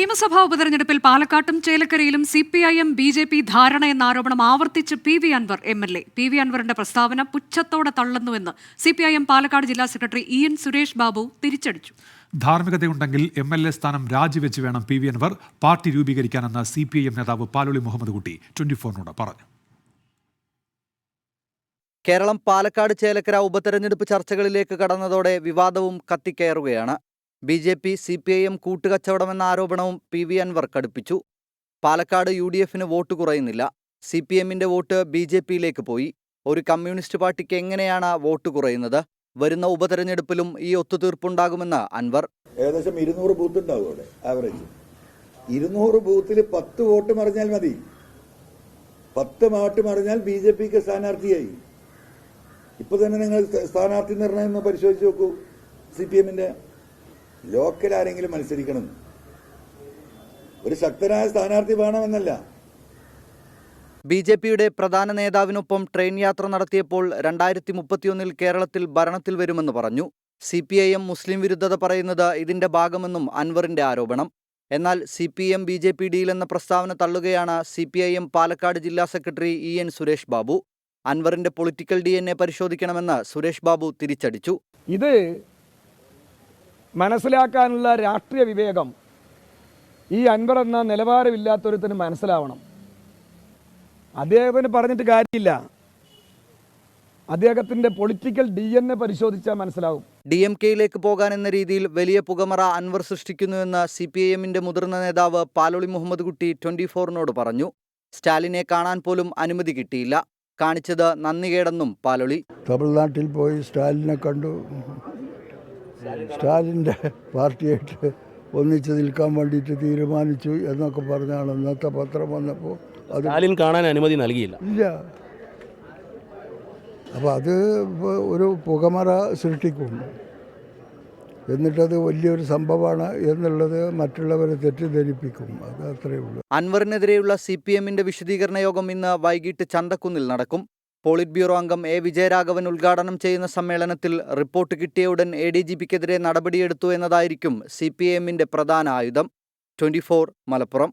നിയമസഭാ ഉപതെരഞ്ഞെടുപ്പിൽ പാലക്കാട്ടും ചേലക്കരയിലും C P I M B J P ധാരണ എന്ന ആരോപണം ആവർത്തിച്ച് P V Anvar M L A. P V അൻവറിന്റെ പ്രസ്താവന പുച്ഛത്തോടെ തള്ളുന്നുവെന്ന് C P I M Palakkad ജില്ലാ secretary E N Suresh Babu തിരിച്ചടിച്ചു. ധാർമ്മികതയുണ്ടെങ്കിൽ എം എൽ എ സ്ഥാനം രാജിവെച്ച് വേണം പി വി അൻവർ പാർട്ടി രൂപീകരിക്കാനെന്ന് സി പി ഐ എം നേതാവ് പാലോളി മുഹമ്മദ് കുട്ടി ട്വന്റി ഫോറിനോട് പറഞ്ഞു. കേരളം പാലക്കാട് ചേലക്കര ഉപതെരഞ്ഞെടുപ്പ് ചർച്ചകളിലേക്ക് കടന്നതോടെ വിവാദവും കത്തിക്കയറുകയാണ്. B J P C P I M കൂട്ടുകച്ചവടമെന്ന ആരോപണവും പി വി അൻവർ കടുപ്പിച്ചു. പാലക്കാട് യു ഡി എഫിന് വോട്ട് കുറയുന്നില്ല. സി പി എമ്മിന്റെ വോട്ട് ബി ജെ പിയിലേക്ക് പോയി. ഒരു കമ്മ്യൂണിസ്റ്റ് പാർട്ടിക്ക് എങ്ങനെയാണ് വോട്ട് കുറയുന്നത്? വരുന്ന ഉപതെരഞ്ഞെടുപ്പിലും ഈ ഒത്തുതീർപ്പുണ്ടാകുമെന്ന് അൻവർ. ഏകദേശം ഇരുന്നൂറ് ബൂത്ത് ഉണ്ടാവും അവിടെ ആവറേജ് ഇരുന്നൂറ് ബൂത്തിൽ പത്ത് വോട്ട് മറിഞ്ഞാൽ മതി. പത്ത് വോട്ട് മറിഞ്ഞാൽ ബി ജെ പിക്ക് സ്ഥാനാർത്ഥിയായി. ഇപ്പൊ തന്നെ നിങ്ങൾ സ്ഥാനാർത്ഥി നിർണയം ഒന്ന് പരിശോധിച്ച് നോക്കൂ. സി പി എമ്മിന്റെ ലോക്കൽ ആരെങ്കിലും മത്സരിക്കണം. ഒരു ശക്തനായ സ്ഥാനാർത്ഥി വേണമെന്നല്ല. ബി ജെ പിയുടെ പ്രധാന നേതാവിനൊപ്പം ട്രെയിൻ യാത്ര നടത്തിയപ്പോൾ രണ്ടായിരത്തി മുപ്പത്തിയൊന്നിൽ കേരളത്തിൽ ഭരണത്തിൽ വരുമെന്ന് പറഞ്ഞു. സി പി ഐ എം മുസ്ലിം വിരുദ്ധത പറയുന്നത് ഇതിന്റെ ഭാഗമെന്നും അൻവറിന്റെ ആരോപണം. എന്നാൽ C P M B J P ഡിയിലെന്ന പ്രസ്താവന തള്ളുകയാണ് C P I M Palakkad ജില്ലാ secretary E N Suresh Babu. അൻവറിന്റെ പൊളിറ്റിക്കൽ ഡി എൻ എ പരിശോധിക്കണമെന്ന് സുരേഷ് ബാബു തിരിച്ചടിച്ചു. ഇത് മനസ്സിലാക്കാനുള്ള രാഷ്ട്രീയ വിവേകം ഈ അൻവർ എന്ന നിലവാരമില്ലാത്തൊരുത്തിന് മനസ്സിലാവണം. അദ്ദേഹത്തിന് പറഞ്ഞിട്ട് കാര്യമില്ല. അദ്ദേഹത്തിന്റെ പൊളിറ്റിക്കൽ ഡി എൻ എ പരിശോധിച്ചാൽ മനസ്സിലാവും. ഡി എം കെയിലേക്ക് പോകാൻ എന്ന രീതിയിൽ വലിയ പുകമറ അൻവർ സൃഷ്ടിക്കുന്നുവെന്ന് സി പി ഐ എമ്മിന്റെ മുതിർന്ന നേതാവ് പാലോളി മുഹമ്മദ് കുട്ടി ട്വന്റി ഫോറിനോട് പറഞ്ഞു. സ്റ്റാലിനെ കാണാൻ പോലും അനുമതി കിട്ടിയില്ല. കാണിച്ചത് നന്ദികേടെന്നും പാലോളി. തമിഴ്നാട്ടിൽ പോയി സ്റ്റാലിനെ കണ്ടു. സ്റ്റാലിന്റെ പാർട്ടിയായിട്ട് ഒന്നിച്ച് നിൽക്കാൻ വേണ്ടിയിട്ട് തീരുമാനിച്ചു എന്നൊക്കെ പറഞ്ഞാണ് ഇന്നത്തെ പത്രം വന്നപ്പോൾ അത് സ്റ്റാലിൻ കാണാൻ അനുമതി നൽകിയില്ല. ഇല്ല. അപ്പോൾ അത് ഒരു പുകമറ സൃഷ്ടിക്കും. എന്നിട്ടത് വലിയൊരു സംഭവമാണ് എന്നുള്ളത് മറ്റുള്ളവരെ തെറ്റിദ്ധരിപ്പിക്കും. അത് അത്രയേ ഉള്ളൂ. അൻവറിനെതിരെയുള്ള സി പി എമ്മിന്റെ വിശദീകരണ യോഗം ഇന്ന് വൈകിട്ട് ചന്തക്കുന്നിൽ നടക്കും. പോളിറ്റ് ബ്യൂറോ അംഗം എ വിജയരാഘവൻ ഉദ്ഘാടനം ചെയ്യുന്ന സമ്മേളനത്തിൽ റിപ്പോർട്ട് കിട്ടിയ ഉടൻ എ ഡി ജി പിക്കെതിരെ നടപടിയെടുത്തു എന്നതായിരിക്കും സി പി എമ്മിന്റെ പ്രധാന ആയുധം. ട്വന്റി മലപ്പുറം.